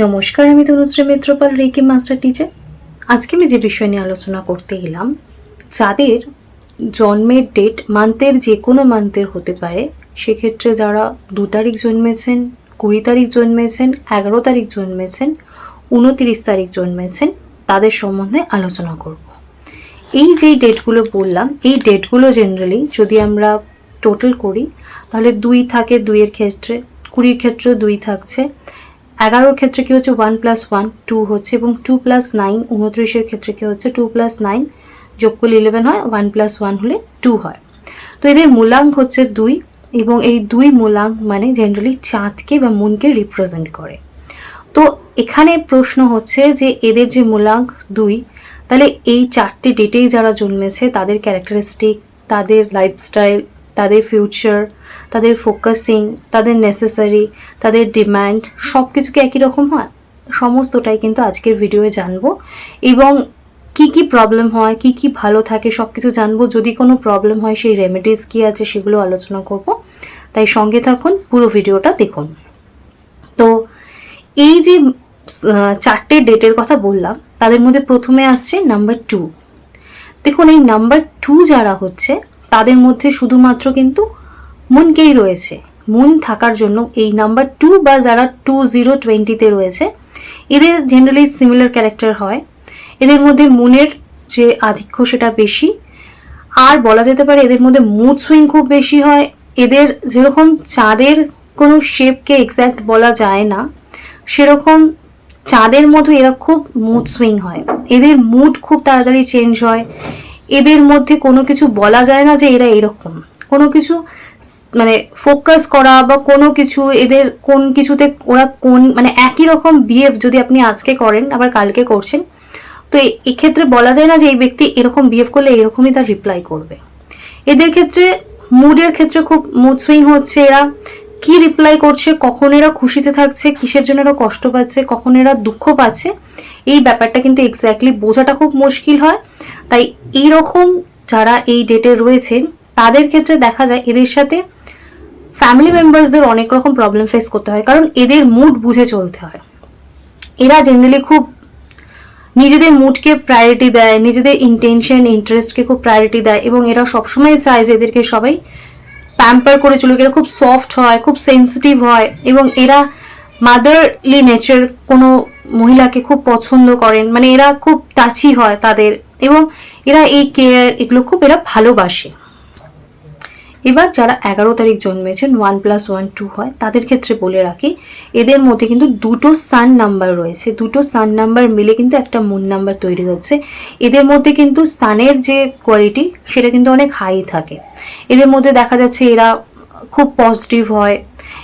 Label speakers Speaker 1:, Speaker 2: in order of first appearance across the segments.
Speaker 1: নমস্কার, আমি Tanushree Mitrapal, reiki master teacher আজকে আমি যে বিষয় নিয়ে আলোচনা করতে এলাম, যাদের জন্মের ডেট মান্থের যে কোনো মান্থের হতে পারে, সেক্ষেত্রে যারা দু তারিখ জন্মেছেন, কুড়ি তারিখ জন্মেছেন, এগারো তারিখ জন্মেছেন, উনতিরিশ তারিখ জন্মেছেন, তাদের সম্বন্ধে আলোচনা করব। এই যে ডেটগুলো বললাম, এই ডেটগুলো জেনারেলি যদি আমরা টোটাল করি, তাহলে দুই থাকে দুইয়ের ক্ষেত্রে, কুড়ির ক্ষেত্রে দুই থাকছে এগারোর ক্ষেত্রে কি হচ্ছে? ওয়ান প্লাস ওয়ান টু হচ্ছে এবং টু প্লাস নাইন উনত্রিশের ক্ষেত্রে কী হচ্ছে? টু প্লাস নাইন যোগ করলে ইলেভেন হয় ওয়ান প্লাস ওয়ান হলে টু হয়। তো এদের মূলাঙ্ক হচ্ছে দুই এবং এই দুই মূলাঙ্ক মানে জেনারেলি চাঁদকে বা মুনকে রিপ্রেজেন্ট করে। তো এখানে প্রশ্ন হচ্ছে যে এদের যে মূলাঙ্ক দুই, তাহলে এই চারটে ডেটেই যারা জন্মেছে, তাদের ক্যারেক্টারিস্টিক তাদের লাইফস্টাইল তাদের ফিউচার তাদের ফোকাসিং তাদের নেসেসারি তাদের ডিম্যান্ড সব কিছু কি একই রকম হয়? সমস্তটাই কিন্তু আজকের ভিডিওয়ে জানব। এবং কি কি প্রবলেম হয়, কি কি ভালো থাকে সব কিছু জানব। যদি কোনো প্রবলেম হয়, সেই রেমেডিস কি আছে, সেগুলো আলোচনা করব। তাই সঙ্গে থাকুন, পুরো ভিডিওটা দেখুন। তো এই যে চারটে ডেটের কথা বললাম, তাদের মধ্যে প্রথমে আসছে নাম্বার টু দেখুন, এই নাম্বার টু যারা হচ্ছে তাদের মধ্যে শুধুমাত্র কিন্তু মুনকেই রয়েছে। মুন থাকার জন্য এই নাম্বার টু বা যারা টু জিরো টোয়েন্টিতে রয়েছে, এদের জেনারেলি সিমিলার ক্যারেক্টার হয়। এদের মধ্যে মুনের যে আধিক্য সেটা বেশি। আর বলা যেতে পারে এদের মধ্যে মুড সুইং খুব বেশি হয়। এদের যেরকম চাঁদের কোনো শেপকে এক্স্যাক্ট বলা যায় না, সেরকম চাঁদের মতো এরা খুব মুড সুইং হয়। এদের মুড খুব তাড়াতাড়ি চেঞ্জ হয়। এদের মধ্যে কোনো কিছু বলা যায় না যে এরা এরকম। কোনো কিছু মানে ফোকাস করা বা কোনো কিছু এদের কোন কিছুতে ওরা কোন মানে একই রকম বিহেভ যদি আপনি আজকে করেন, আবার কালকে করছেন, তো এক্ষেত্রে বলা যায় না যে এই ব্যক্তি এরকম বিহেভ করলে এরকমই তার রিপ্লাই করবে। এদের ক্ষেত্রে মুডের ক্ষেত্রে খুব মুড সুইং হচ্ছে এরা। কি রিপ্লাই করছে, কখন এরা খুশিতে থাকছে, কিসের জন্য এরা কষ্ট পাচ্ছে, কখন এরা দুঃখ পাচ্ছে, এই ব্যাপারটা কিন্তু এক্স্যাক্টলি বোঝাটা খুব মুশকিল হয়। তাই এইরকম যারা এই ডেটে রয়েছেন, তাদের ক্ষেত্রে দেখা যায় এদের সাথে ফ্যামিলি মেম্বার্সদের অনেক রকম প্রবলেম ফেস করতে হয়। কারণ এদের মুড বুঝে চলতে হয়। এরা জেনারেলি খুব নিজেদের মুডকে প্রায়োরিটি দেয়, নিজেদের ইন্টেনশন ইন্টারেস্টকে খুব প্রায়োরিটি দেয় এবং এরা সবসময় চায় যে এদেরকে সবাই প্যাম্পার করে চলুক। এরা খুব সফট হয়, খুব সেন্সিটিভ হয় এবং এরা মাদারলি নেচার কোনো মহিলাকে খুব পছন্দ করেন। মানে এরা খুব টাচি হয় তাদের এবং এরা এই কেয়ার এগুলো খুব এরা ভালোবাসে। এবার যারা এগারো তারিখ জন্মেছেন ওয়ান প্লাস ওয়ান টু হয়, তাদের ক্ষেত্রে বলে রাখি, এদের মধ্যে কিন্তু দুটো সান নাম্বার রয়েছে। দুটো সান নাম্বার মিলে কিন্তু একটা মুন নাম্বার তৈরি হচ্ছে। এদের মধ্যে কিন্তু সানের যে কোয়ালিটি সেটা কিন্তু অনেক হাই থাকে। এদের মধ্যে দেখা যাচ্ছে এরা খুব পজিটিভ হয়।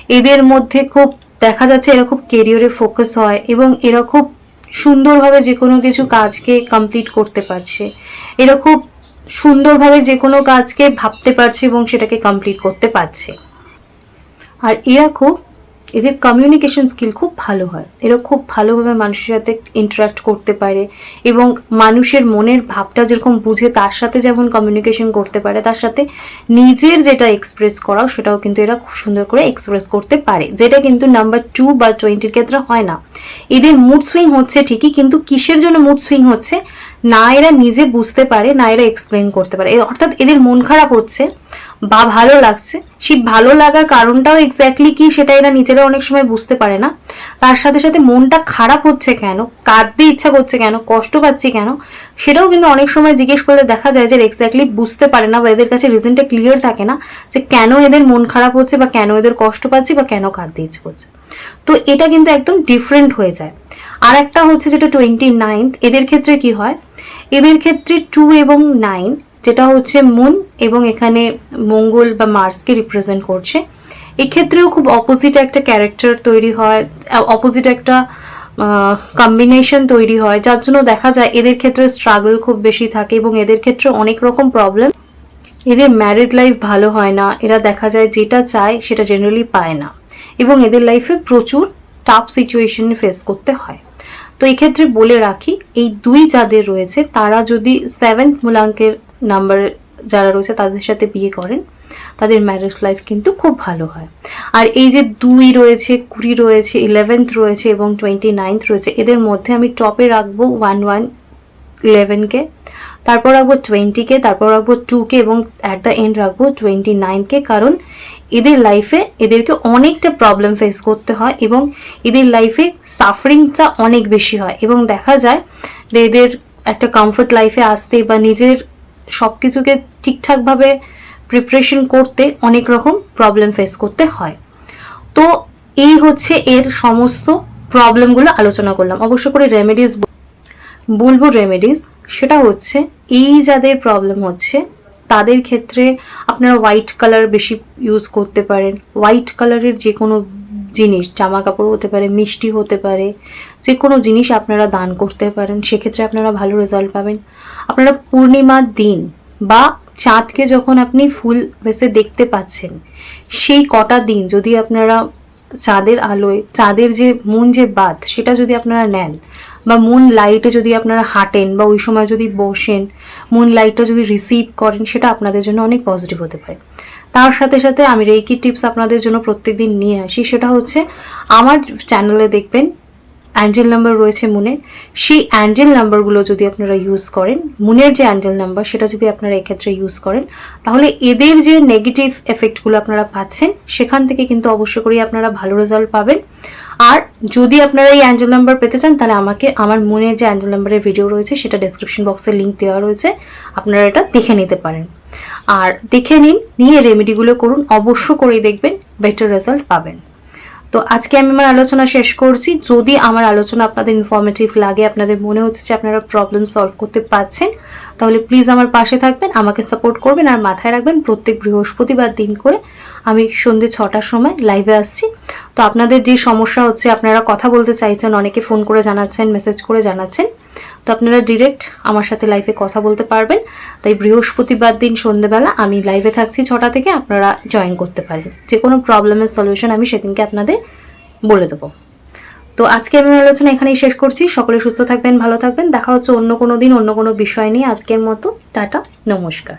Speaker 1: এদের মধ্যে খুব, দেখা যাচ্ছে এরা খুব কেরিয়ারে ফোকাস হয় এবং এরা খুব সুন্দরভাবে যে কোনো কিছু কাজকে কমপ্লিট করতে পারছে। এরা খুব সুন্দরভাবে যে কোনো কাজকে ভাবতে পারছে এবং সেটাকে কমপ্লিট করতে পারছে। আর এরা খুব এদের কমিউনিকেশন স্কিল খুব ভালো হয়। এরা খুব ভালোভাবে মানুষের সাথে ইন্টারাক্ট করতে পারে এবং মানুষের মনের ভাবটা যেরকম বুঝে তার সাথে যেমন কমিউনিকেশন করতে পারে, তার সাথে নিজের যেটা এক্সপ্রেস করাও সেটাও কিন্তু এরা খুব সুন্দর করে এক্সপ্রেস করতে পারে, যেটা কিন্তু নাম্বার টু বা টোয়েন্টির ক্ষেত্রে হয় না। এদের মুড সুইং হচ্ছে ঠিকই, কিন্তু কিসের জন্য মুড সুইং হচ্ছে? না এরা নিজে বুঝতে পারে না এরা এক্সপ্লেন করতে পারে। অর্থাৎ এদের মন খারাপ হচ্ছে বা ভালো লাগছে। সেই ভালো লাগার কারণটাও এক্স্যাক্টলি কি সেটা এরা নিজেরা অনেক সময় বুঝতে পারে না। তার সাথে সাথে মনটা খারাপ হচ্ছে কেন, কাঁদতে ইচ্ছা করছে কেন, কষ্ট পাচ্ছি কেন, সেটাও কিন্তু অনেক সময় জিজ্ঞেস করলে দেখা যায় যে এক্স্যাক্টলি বুঝতে পারে না বা এদের কাছে রিজনটা ক্লিয়ার থাকে না যে কেন এদের মন খারাপ হচ্ছে বা কেন এদের কষ্ট পাচ্ছি বা কেন কাঁদতে ইচ্ছে করছে। তো এটা কিন্তু একদম ডিফারেন্ট হয়ে যায়। আর একটা হচ্ছে যেটা টোয়েন্টি নাইনথ এদের ক্ষেত্রে কি হয়? এদের ক্ষেত্রে টু এবং নাইন যেটা হচ্ছে মুন এবং এখানে মঙ্গল বা মার্সকে রিপ্রেজেন্ট করছে। এক্ষেত্রেও খুব অপোজিট একটা ক্যারেক্টার তৈরি হয় অপোজিট একটা কম্বিনেশন তৈরি হয়, যার জন্য দেখা যায় এদের ক্ষেত্রে স্ট্রাগল খুব বেশি থাকে এবং এদের ক্ষেত্রে অনেক রকম প্রবলেম এদের ম্যারিড লাইফ ভালো হয় না, এরা দেখা যায় যেটা চায় সেটা জেনারেলি পায় না। এবং এদের লাইফে প্রচুর টাফ সিচুয়েশন ফেস করতে হয়। তো এক্ষেত্রে বলে রাখি, এই দুই যাদের রয়েছে, তারা যদি সেভেন্থ মূলাঙ্কের নাম্বার যারা রয়েছে, তাদের সাথে বিয়ে করেন, তাদের ম্যারেজ লাইফ কিন্তু খুব ভালো হয়। আর এই যে দুই রয়েছে, কুড়ি রয়েছে ইলেভেন্থ রয়েছে এবং টোয়েন্টি নাইনথ রয়েছে, এদের মধ্যে আমি টপে রাখব ওয়ান ওয়ান ইলেভেনকে তারপর রাখব টোয়েন্টিকে তারপর রাখব টুকে এবং অ্যাট দ্য এন্ড রাখব টোয়েন্টি নাইনকে কারণ এদের লাইফে এদেরকে অনেকটা প্রবলেম ফেস করতে হয় এবং এদের লাইফে সাফারিংটা অনেক বেশি হয়। এবং দেখা যায় যে এদের একটা কমফর্ট লাইফে আসতে বা নিজের সব কিছুকে ঠিকঠাকভাবে প্রিপারেশন করতে অনেক রকম প্রবলেম ফেস করতে হয়। তো এই হচ্ছে এর সমস্ত প্রবলেমগুলো আলোচনা করলাম। অবশ্য করে রেমেডিস বলব রেমেডিস সেটা হচ্ছে, এই যাদের প্রবলেম হচ্ছে, তাদের ক্ষেত্রে আপনারা হোয়াইট কালার বেশি ইউজ করতে পারেন। হোয়াইট কালারের যে কোনো জিনিস জামা কাপড় হতে পারে, মিষ্টি হতে পারে যে কোনো জিনিস আপনারা দান করতে পারেন, সেক্ষেত্রে আপনারা ভালো রেজাল্ট পাবেন। আপনারা পূর্ণিমার দিন বা চাঁদকে যখন আপনি ফুল ভেসে দেখতে পাচ্ছেন, সেই কটা দিন যদি আপনারা চাঁদের আলোয়, চাঁদের যে মুন যে বাদ সেটা যদি আপনারা নেন, বা মুন লাইটে যদি আপনারা হাঁটেন, বা ওই সময় যদি বসেন, মুন লাইটটা যদি রিসিভ করেন, সেটা আপনাদের জন্য অনেক পজিটিভ হতে পারে। তার সাথে সাথে আমি রেকি টিপস আপনাদের জন্য প্রত্যেক দিন নিয়ে আসি, সেটা হচ্ছে আমার চ্যানেলে দেখবেন অ্যাঞ্জেল নাম্বার রয়েছে মুনের। সেই অ্যাঞ্জেল নাম্বারগুলো যদি আপনারা ইউজ করেন, মুনের যে অ্যাঞ্জেল নাম্বার সেটা যদি আপনারা এক্ষেত্রে ইউজ করেন, তাহলে এদের যে নেগেটিভ এফেক্টগুলো আপনারা পাচ্ছেন, সেখান থেকে কিন্তু অবশ্য করেই আপনারা ভালো রেজাল্ট পাবেন। আর যদি আপনারা এই অ্যাঞ্জেল নাম্বার পেতে চান, তাহলে আমাকে, আমার মুনের যে অ্যাঞ্জেল নাম্বারের ভিডিও রয়েছে, সেটা ডেসক্রিপশন বক্সে লিঙ্ক দেওয়া রয়েছে। আপনারা এটা দেখে নিতে পারেন। আর দেখে নিন, নিয়ে রেমেডিগুলো করুন, অবশ্য করেই দেখবেন বেটার রেজাল্ট পাবেন। তো আজকে আমি আমার আলোচনা শেষ করছি। যদি আমার আলোচনা আপনাদের ইনফরমেটিভ লাগে, আপনাদের মনে হচ্ছে যে আপনারা প্রবলেম সলভ করতে পারছেন তাহলে প্লিজ আমার পাশে থাকবেন, আমাকে সাপোর্ট করবেন আর মাথায় রাখবেন প্রত্যেক বৃহস্পতিবার দিন করে আমি সন্ধ্যে ছটার সময় লাইভে আসছি। তো আপনাদের যে সমস্যা হচ্ছে, আপনারা কথা বলতে চাইছেন, অনেকে ফোন করে জানাচ্ছেন মেসেজ করে জানাচ্ছেন। তো আপনারা ডিরেক্ট আমার সাথে লাইভে কথা বলতে পারবেন। তাই বৃহস্পতিবার দিন সন্ধ্যেবেলা আমি লাইভে থাকছি ছটা থেকে, আপনারা জয়েন করতে পারেন যে কোনো প্রবলেমের সলিউশন আমি সেদিনকে আপনাদের বলে দেবো। তো আজকে আমি আলোচনা এখানেই শেষ করছি। সকলে সুস্থ থাকবেন, ভালো থাকবেন। দেখা হচ্ছে অন্য কোনো দিন, অন্য কোনো বিষয় নিয়ে। আজকের মতো, টাটা, নমস্কার।